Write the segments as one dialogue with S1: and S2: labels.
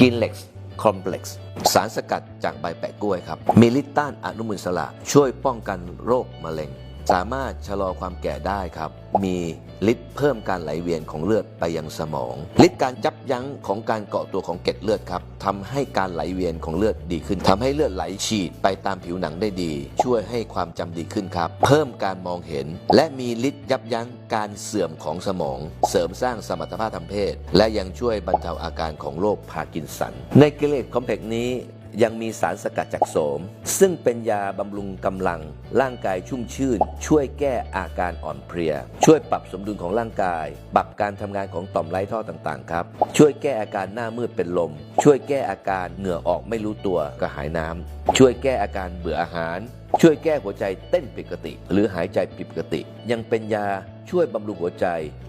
S1: กินเล็กซ์คอมเพล็กซ์สารสกัดจากใบแปะกล้วยครับ มีลิต้านอนุมูลอิสระช่วยป้องกันโรคมะเร็ง สามารถชะลอความแก่ได้ครับ มีฤทธิ์เพิ่มการไหลเวียนของเลือดไปยังสมองฤทธิ์การจับยั้งของการเกาะตัวของเกล็ดเลือดครับทำให้การไหลเวียนของเลือดดีขึ้นทำให้เลือดไหลฉีดไปตามผิวหนังได้ดี ช่วยให้ความจำดีขึ้นครับ เพิ่มการมองเห็น และมีฤทธิ์ยับยั้งการเสื่อมของสมอง เสริมสร้างสมรรถภาพทางเพศ และยังช่วยบรรเทาอาการของโรคพาร์กินสัน ในเกิเลสคอมเพล็กซ์นี้ ยังมีสารสกัดจากโสม ซึ่งเป็นยาบำรุงกำลัง ร่างกายชุ่มชื่น ช่วยแก้อาการอ่อนเพลีย ช่วยปรับสมดุลของร่างกาย ปรับการทำงานของต่อมไร้ท่อต่างๆครับ ช่วยแก้อาการหน้ามืดเป็นลม ช่วยแก้อาการเหงื่อออกไม่รู้ตัวกระหายน้ำช่วยแก้อาการเบื่ออาหาร ช่วยแก้หัวใจเต้นผิดปกติ หรือหายใจผิดปกติ ยังเป็นยา ช่วยบำรุงหัวใจ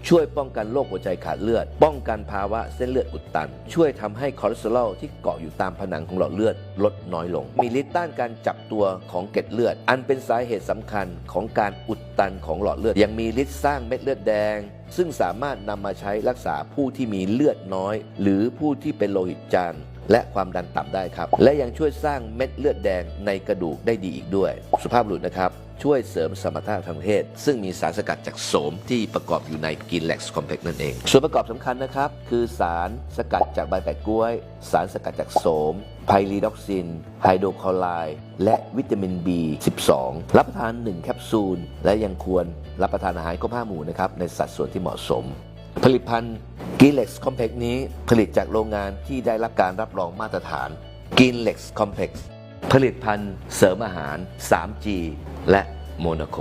S1: ช่วยป้องกันโรคหัวใจขาดเลือด ป้องกันภาวะเส้นเลือดอุดตัน ช่วยทำให้คอเลสเตอรอลที่เกาะอยู่ตามผนังของหลอดเลือดลดน้อยลง มีฤทธิ์ต้านการจับตัวของเกล็ดเลือด อันเป็นสาเหตุสำคัญของการอุดตันของหลอดเลือด ยังมีฤทธิ์สร้างเม็ดเลือดแดง ซึ่งสามารถนำมาใช้รักษาผู้ที่มีเลือดน้อย หรือผู้ที่เป็นโลหิตจางและความดันต่ำได้ครับ และยังช่วยสร้างเม็ดเลือดแดงในกระดูกได้ดีอีกด้วย สุภาพบุรุษนะครับ ช่วยเสริมสมรรถภาพทางเพศ ซึ่งมีสารสกัดจากโสมที่ประกอบอยู่ในกินแล็กซ์คอมเพล็กซ์นั่นเอง ส่วนประกอบสำคัญนะครับ คือสารสกัดจากใบแปะกล้วย สารสกัดจากโสมไพรีด็อกซิน ไฮโดรคลอไรด์และวิตามิน B12 รับประทาน 1 แคปซูล และยังควรรับประทานอาหารครบห้าหมู่นะครับในสัดส่วนที่เหมาะสม ผลิตภัณฑ์กินเล็กซ์คอมเพล็กซ์นี้ผลิตจากโรงงานที่ได้รับการรับรองมาตรฐานกินเล็กซ์คอมเพล็กซ์ผลิตภัณฑ์เสริมอาหาร 3G และโมนาโค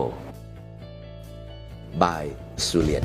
S1: บายสุเลียน